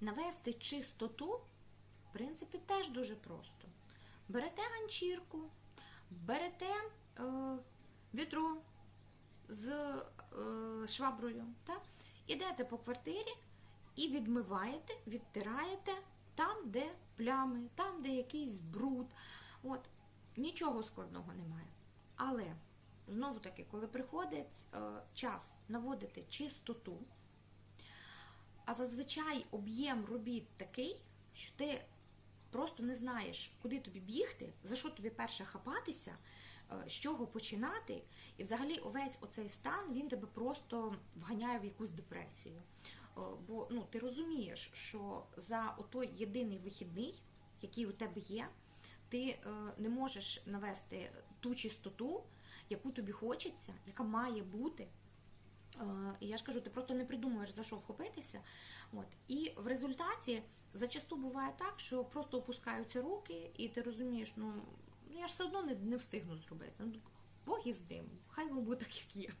Навести чистоту, в принципі, теж дуже просто. Берете ганчірку, берете е, відро з е, шваброю, так? ідете по квартирі і відмиваєте, відтираєте там, де плями, там, де якийсь бруд. От, нічого складного немає. Але знову таки, коли приходить е, час наводити чистоту, зазвичай об'єм робіт такий, що ти просто не знаєш, куди тобі бігти, за що тобі перше хапатися, е, з чого починати, і взагалі увесь оцей стан він тебе просто вганяє в якусь депресію. Е, Бо ну, ти розумієш, що за отой єдиний вихідний, який у тебе є, ти е, не можеш навести ту чистоту, яку тобі хочеться, яка має бути. Е, І я ж кажу, ти просто не придумуєш за що вхопитися. От. І в результаті зачасту буває так, що просто опускаються руки, і ти розумієш, ну я ж все одно не, не встигну зробити. Ну, Бог із ним, хай воно буде так, як є.